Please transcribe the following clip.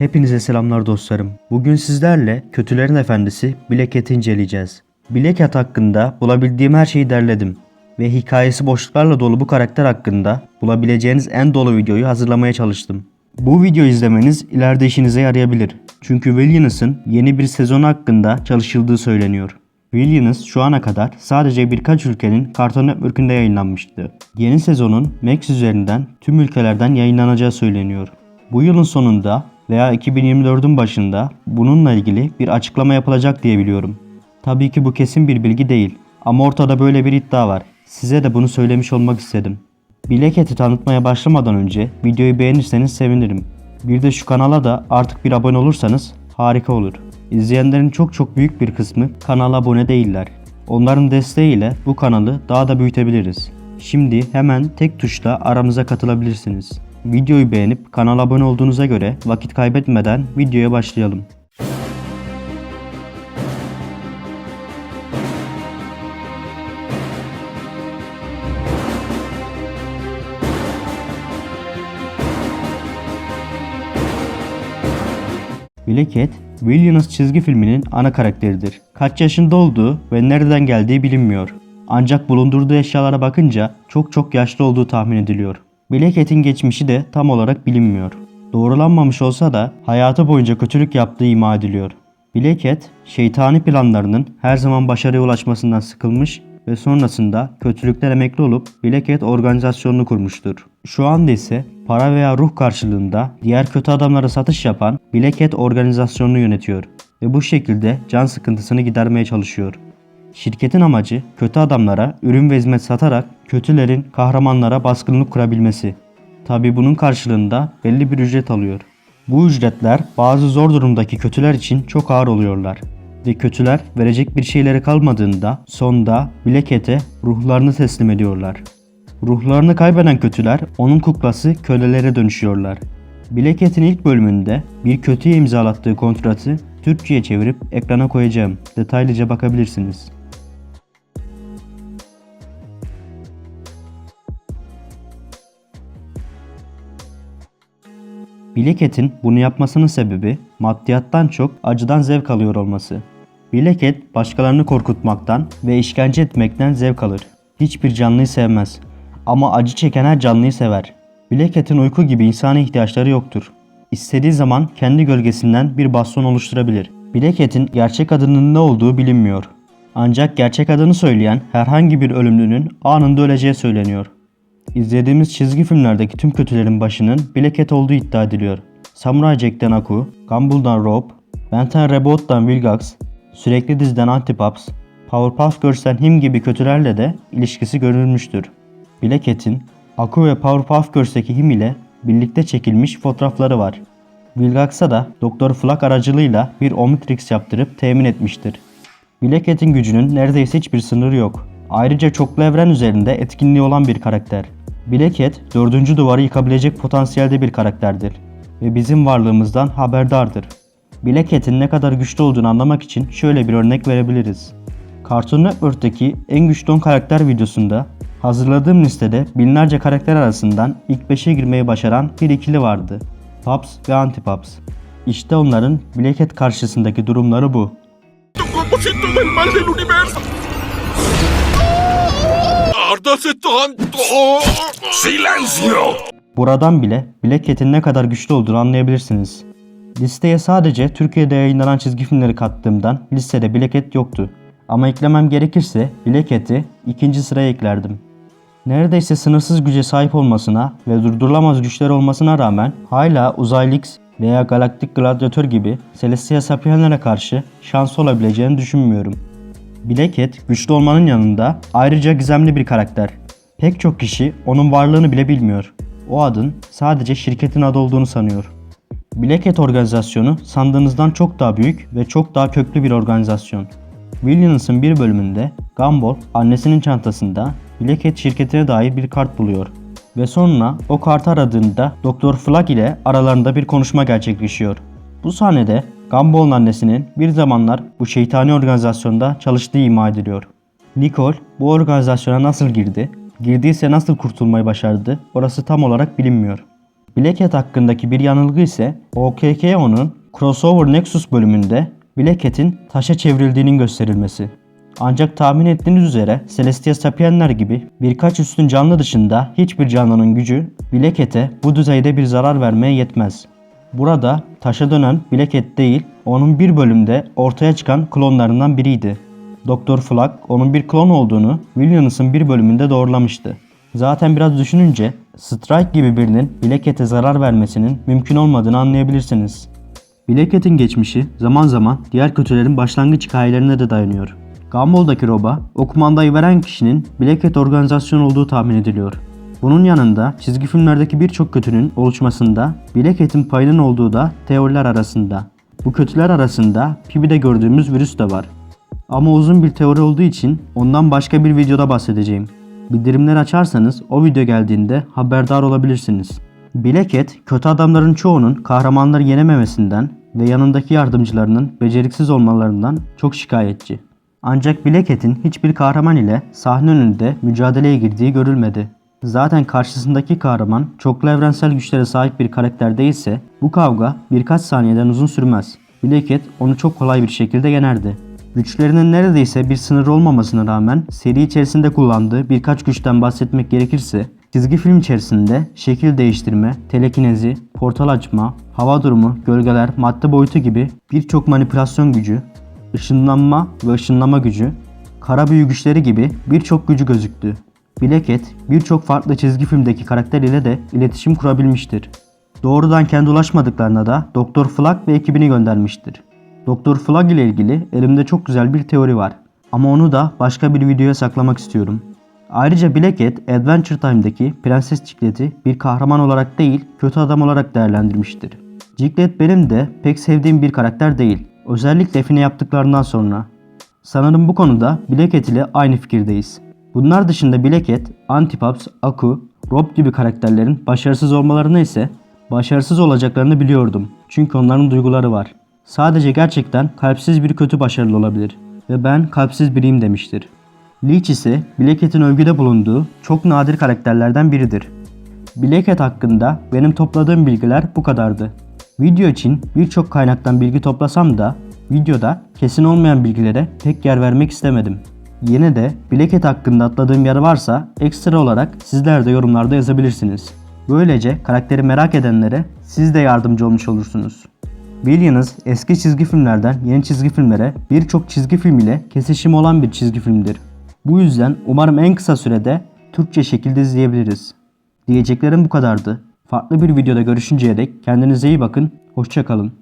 Hepinize selamlar dostlarım. Bugün sizlerle Kötülerin Efendisi Black Cat'i inceleyeceğiz. Black Cat hakkında bulabildiğim her şeyi derledim. Ve hikayesi boşluklarla dolu bu karakter hakkında bulabileceğiniz en dolu videoyu hazırlamaya çalıştım. Bu video izlemeniz ileride işinize yarayabilir. Çünkü Villainous'ın yeni bir sezonu hakkında çalışıldığı söyleniyor. Villainous şu ana kadar sadece birkaç ülkenin Cartoon Network'ünde yayınlanmıştı. Yeni sezonun Max üzerinden tüm ülkelerden yayınlanacağı söyleniyor. Bu yılın sonunda veya 2024'ün başında bununla ilgili bir açıklama yapılacak diye biliyorum. Tabii ki bu kesin bir bilgi değil ama ortada böyle bir iddia var. Size de bunu söylemiş olmak istedim. Cat'i tanıtmaya başlamadan önce videoyu beğenirseniz sevinirim. Bir de şu kanala da artık bir abone olursanız harika olur. İzleyenlerin çok çok büyük bir kısmı kanala abone değiller. Onların desteğiyle bu kanalı daha da büyütebiliriz. Şimdi hemen tek tuşla aramıza katılabilirsiniz. Videoyu beğenip kanala abone olduğunuza göre vakit kaybetmeden videoya başlayalım. Black Cat, Villainous çizgi filminin ana karakteridir. Kaç yaşında olduğu ve nereden geldiği bilinmiyor. Ancak bulundurduğu eşyalara bakınca çok çok yaşlı olduğu tahmin ediliyor. Black Cat'in geçmişi de tam olarak bilinmiyor. Doğrulanmamış olsa da hayatı boyunca kötülük yaptığı ima ediliyor. Black Cat, şeytani planlarının her zaman başarıya ulaşmasından sıkılmış ve sonrasında kötülükten emekli olup Black Cat organizasyonunu kurmuştur. Şu anda ise para veya ruh karşılığında diğer kötü adamlara satış yapan Black Cat organizasyonunu yönetiyor ve bu şekilde can sıkıntısını gidermeye çalışıyor. Şirketin amacı kötü adamlara ürün ve hizmet satarak kötülerin kahramanlara baskınlık kurabilmesi. Tabi bunun karşılığında belli bir ücret alıyor. Bu ücretler bazı zor durumdaki kötüler için çok ağır oluyorlar. Ve kötüler verecek bir şeyleri kalmadığında sonda Black Cat'e ruhlarını teslim ediyorlar. Ruhlarını kaybeden kötüler onun kuklası kölelere dönüşüyorlar. Black Cat'in ilk bölümünde bir kötüye imzalattığı kontratı Türkçe'ye çevirip ekrana koyacağım. Detaylıca bakabilirsiniz. Black Cat'in bunu yapmasının sebebi maddiyattan çok acıdan zevk alıyor olması. Cat başkalarını korkutmaktan ve işkence etmekten zevk alır. Hiçbir canlıyı sevmez. Ama acı çeken her canlıyı sever. Black Cat'in uyku gibi insani ihtiyaçları yoktur. İstediği zaman kendi gölgesinden bir baston oluşturabilir. Black Cat'in gerçek adının ne olduğu bilinmiyor. Ancak gerçek adını söyleyen herhangi bir ölümlünün anında öleceği söyleniyor. İzlediğimiz çizgi filmlerdeki tüm kötülerin başının Black Cat olduğu iddia ediliyor. Samurai Jack'ten Aku, Gumball'dan Rob, Ben 10 Rebot'tan Vilgax, sürekli diziden Antipops, Powerpuff Girls'ten Him gibi kötülerle de ilişkisi görülmüştür. Black Cat'in Aku ve Powerpuff Girls'teki Him ile birlikte çekilmiş fotoğrafları var. Vilgax'a da Doktor Flak aracılığıyla bir Omnitrix yaptırıp temin etmiştir. Black Cat'in gücünün neredeyse hiçbir sınırı yok. Ayrıca çoklu evren üzerinde etkinliği olan bir karakter. Cat, dördüncü duvarı yıkabilecek potansiyelde bir karakterdir ve bizim varlığımızdan haberdardır. Black Cat'in ne kadar güçlü olduğunu anlamak için şöyle bir örnek verebiliriz. Cartoon Network'teki en güçlü 10 karakter videosunda hazırladığım listede binlerce karakter arasından ilk 5'e girmeyi başaran bir ikili vardı. Pops ve Antipops. İşte onların Cat karşısındaki durumları bu. Propósito del mal del universo. ¡Árdase tanto! ¡Silencio! Buradan bile Black Cat'in ne kadar güçlü olduğunu anlayabilirsiniz. Listeye sadece Türkiye'de yayınlanan çizgi filmleri kattığımdan listede Black Cat yoktu. Ama eklemem gerekirse Black Cat'i ikinci sıraya eklerdim. Neredeyse sınırsız güce sahip olmasına ve durdurulamaz güçler olmasına rağmen hala Uzaylı X veya Galaktik Gladiator gibi Celestia Sapienlere karşı şansı olabileceğini düşünmüyorum. Black Cat güçlü olmanın yanında ayrıca gizemli bir karakter. Pek çok kişi onun varlığını bile bilmiyor. O adın sadece şirketin adı olduğunu sanıyor. Black Cat organizasyonu sandığınızdan çok daha büyük ve çok daha köklü bir organizasyon. Williams'ın bir bölümünde Gumball annesinin çantasında Black Cat şirketine dair bir kart buluyor. Ve sonra o kartı aradığında Dr. Flag ile aralarında bir konuşma gerçekleşiyor. Bu sahnede Gumball'ın annesinin bir zamanlar bu şeytani organizasyonda çalıştığı ima ediliyor. Nicole bu organizasyona nasıl girdi, girdiyse nasıl kurtulmayı başardı orası tam olarak bilinmiyor. Blackhead hakkındaki bir yanılgı ise OKKO'nun Crossover Nexus bölümünde Blackhead'in taşa çevrildiğinin gösterilmesi. Ancak tahmin ettiğiniz üzere Celestia Sapienler gibi birkaç üstün canlı dışında hiçbir canlının gücü Blackhead'e bu düzeyde bir zarar vermeye yetmez. Burada taşa dönen Blackhead değil, onun bir bölümde ortaya çıkan klonlarından biriydi. Doktor Flag onun bir klon olduğunu Williams'ın bir bölümünde doğrulamıştı. Zaten biraz düşününce Strike gibi birinin Blackhead'e zarar vermesinin mümkün olmadığını anlayabilirsiniz. Blackhead'in geçmişi zaman zaman diğer kötülerin başlangıç hikayelerine de dayanıyor. Gumball'daki Rob'a o kumandayı veren kişinin Blackhead organizasyonu olduğu tahmin ediliyor. Bunun yanında çizgi filmlerdeki birçok kötünün oluşmasında Blackhead'in payının olduğu da teoriler arasında. Bu kötüler arasında Pibi'de gördüğümüz virüs de var. Ama uzun bir teori olduğu için ondan başka bir videoda bahsedeceğim. Bildirimleri açarsanız o video geldiğinde haberdar olabilirsiniz. Blackhead, kötü adamların çoğunun kahramanları yenememesinden ve yanındaki yardımcılarının beceriksiz olmalarından çok şikayetçi. Ancak Blackhead'in hiçbir kahraman ile sahne önünde mücadeleye girdiği görülmedi. Zaten karşısındaki kahraman çoklu evrensel güçlere sahip bir karakter değilse bu kavga birkaç saniyeden uzun sürmez. Blackhead onu çok kolay bir şekilde yenerdi. Güçlerinin neredeyse bir sınırı olmamasına rağmen seri içerisinde kullandığı birkaç güçten bahsetmek gerekirse çizgi film içerisinde şekil değiştirme, telekinezi, portal açma, hava durumu, gölgeler, madde boyutu gibi birçok manipülasyon gücü, ışınlanma ve ışınlama gücü, kara büyü güçleri gibi birçok gücü gözüktü. Blackhead birçok farklı çizgi filmdeki karakter ile de iletişim kurabilmiştir. Doğrudan kendi ulaşmadıklarına da Doktor Flag ve ekibini göndermiştir. Doktor Flag ile ilgili elimde çok güzel bir teori var. Ama onu da başka bir videoya saklamak istiyorum. Ayrıca Blackhead Adventure Time'daki Prenses Chiclet'i bir kahraman olarak değil, kötü adam olarak değerlendirmiştir. Chiclet benim de pek sevdiğim bir karakter değil. Özellikle Fine yaptıklarından sonra. Sanırım bu konuda Blackhead ile aynı fikirdeyiz. Bunlar dışında Blackhead, Antipaps, Aku, Rob gibi karakterlerin başarısız olmalarını ise başarısız olacaklarını biliyordum. Çünkü onların duyguları var. Sadece gerçekten kalpsiz bir kötü başarılı olabilir. Ve ben kalpsiz biriyim demiştir. Leech ise Blackhead'in övgüde bulunduğu çok nadir karakterlerden biridir. Blackhead hakkında benim topladığım bilgiler bu kadardı. Video için birçok kaynaktan bilgi toplasam da videoda kesin olmayan bilgilere pek yer vermek istemedim. Yine de Blackhead hakkında atladığım yer varsa ekstra olarak sizler de yorumlarda yazabilirsiniz. Böylece karakteri merak edenlere siz de yardımcı olmuş olursunuz. Billions eski çizgi filmlerden yeni çizgi filmlere birçok çizgi film ile kesişimi olan bir çizgi filmdir. Bu yüzden umarım en kısa sürede Türkçe şekilde izleyebiliriz. Diyeceklerim bu kadardı. Farklı bir videoda görüşünceye dek kendinize iyi bakın, hoşçakalın.